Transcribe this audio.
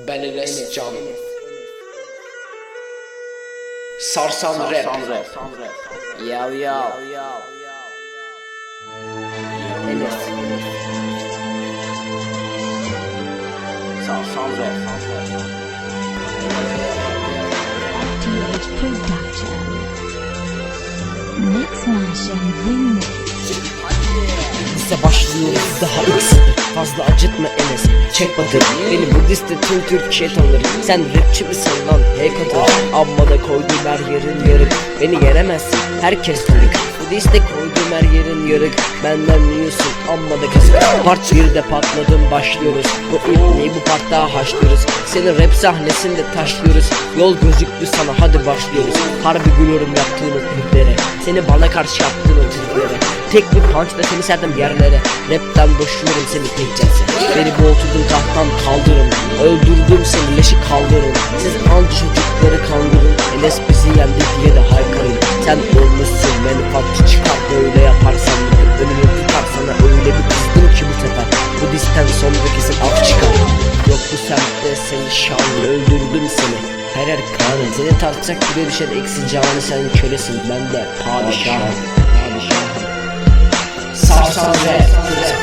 Ben Enes Can. Sarsan rap. Yav yav. Enes Sarsan rap. Production. Mix Mash and Remix. Bize başlıyoruz daha satır Fazla acıtma Enes Çek batır Beni bu liste tüm Türkiye tanır. Sen rapçi misin lan? Hey katır Amma da koydum her yerin yarık. Beni yenemezsin herkes tanık. Bu liste koydum her yerin yarık. Benden yiyorsun amma da kazık Part 1'de patladım başlıyoruz. Bu ipneyi bu part daha haşlıyoruz. Seni rap sahnesinde taşlıyoruz. Yol gözüktü sana hadi başlıyoruz. Harbi gülüyorum yaptığın o kliplere. Seni bana karşı yaptığın triplere Tek bir punchla seni serdim yerlere. Rapten boşuyorum seni tekçense Beni boğulturdun tahttan kaldırın. Öldürdüm seni leşi kaldırın. Siz an çocukları kandırın. Enes bizi yendi diye de haykırın. Sen olmuşsun beni patçı çıkar Böyle yaparsan. Bütün önünü tutar Sana öyle bir kızdım ki bu sefer. Bu disten sonra kesin af çıkar. Yok bu semtte seni şanlı öldürdüm seni. Her kanun Seni tartacak bile düşer eksi canı sen kölesin. Ben de padişahım Padişahım Sarsan rap